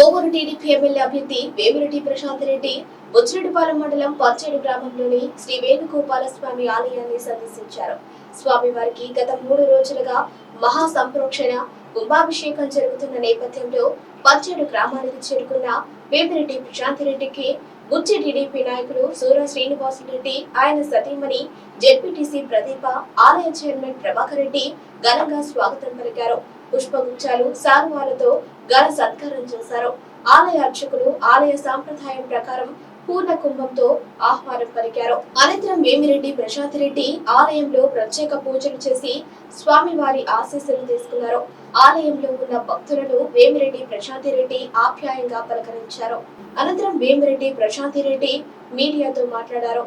Kovur TDP MLA అభ్యర్థి వేమిరెడ్డి ప్రశాంత్ రెడ్డి బుచ్చిరెడ్డిపాలెం మండలం పచ్చేడు గ్రామంలోని శ్రీ వేణుగోపాల స్వామి ఆలయాన్ని సందర్శించారు. స్వామివారికి గత మూడు రోజులుగా మహా సంప్రోక్షణ కుంభాభిషేకం జరుగుతున్న నేపథ్యంలో పచ్చేడు గ్రామానికి చేరుకున్న వేమిరెడ్డి ప్రశాంత్ రెడ్డికి బుచ్చి టీడీపీ నాయకులు సూర శ్రీనివాసరెడ్డి ఆయన సతీమణి జెడ్పీటీసీ ప్రదీప ఆలయ చైర్మన్ ప్రభాకర్ రెడ్డి ఘనంగా స్వాగతం పలికారు. పుష్పగుచ్చాలు సాగువాలతో ఘన సత్కారం చేశారు. ఆలయ అర్చకులు ఆలయ సాంప్రదాయం ప్రకారం పూర్ణ కుంభంతో ఆహ్వానం పలికారు. అనంతరం వేమిరెడ్డి ప్రశాంత్ రెడ్డి ఆలయంలో ప్రత్యేక పూజలు చేసి స్వామివారి ఆశీస్సులు తీసుకున్నారు. ఆలయంలో ఉన్న భక్తులను వేమిరెడ్డి ప్రశాంతి రెడ్డి ఆప్యాయంగా పలకరించారు. అనంతరం వేమిరెడ్డి ప్రశాంతి రెడ్డి మీడియాతో మాట్లాడారు.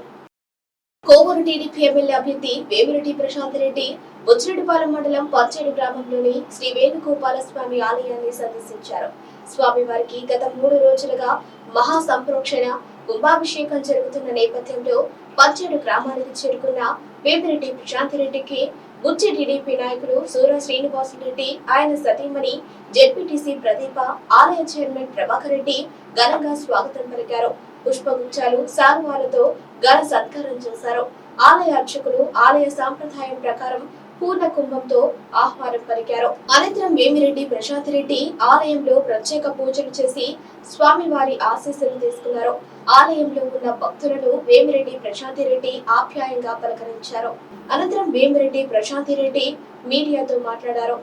కోవూరు టీడీపీ ఎమ్మెల్యే అభ్యర్థి వేమిరెడ్డి ప్రశాంత్ రెడ్డి బుచ్చిరెడ్డిపాలెం మండలం పచ్చేడు గ్రామంలోని శ్రీ వేణుగోపాల స్వామి ఆలయాన్ని సందర్శించారు. స్వామివారికి గత మూడు రోజులుగా మహా సంప్రోక్షణ కుంభాభిషేకం జరుగుతున్న నేపథ్యంలో పచ్చేడు గ్రామానికి చేరుకున్న వేమిరెడ్డి ప్రశాంత్ రెడ్డికి బుచ్చి టీడీపీ నాయకులు సూర శ్రీనివాసరెడ్డి ఆయన సతీమణి జెడ్పీటీసీ ప్రదీప ఆలయ చైర్మన్ ప్రభాకర్ రెడ్డి ఘనంగా స్వాగతం పలికారు. పుష్పగుచ్చాలు సాగువాలతో ఘన సత్కారం చేశారు. ఆలయ అర్చకులు ఆలయ సాంప్రదాయం ప్రకారం పూర్ణ కుంభంతో ఆహ్వానం పలికారు. అనంతరం వేమిరెడ్డి ప్రశాంత్ రెడ్డి ఆలయంలో ప్రత్యేక పూజలు చేసి స్వామివారి ఆశీస్సులు తీసుకున్నారు. ఆలయంలో ఉన్న భక్తులను వేమిరెడ్డి ప్రశాంతి రెడ్డి ఆప్యాయంగా పలకరించారు. అనంతరం వేమిరెడ్డి ప్రశాంతి రెడ్డి మీడియాతో మాట్లాడారు.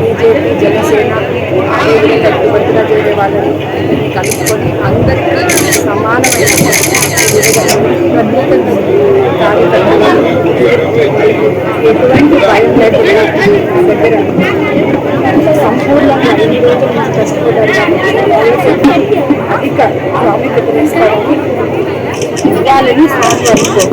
బీజేపీ జనసేన అదేవిధంగా యువతగా చేరే వాళ్ళని కలుపుకొని అందరికీ సమానమైన ప్రత్యేక కార్యకర్తలు ఎటువంటి భయం లేకుండా నా దగ్గర సంపూర్ణంగా ఐదు ప్రస్తుతం అధిక ప్రాముఖ్యత ఇస్తారని ఇవ్వాలని స్వామి వారితో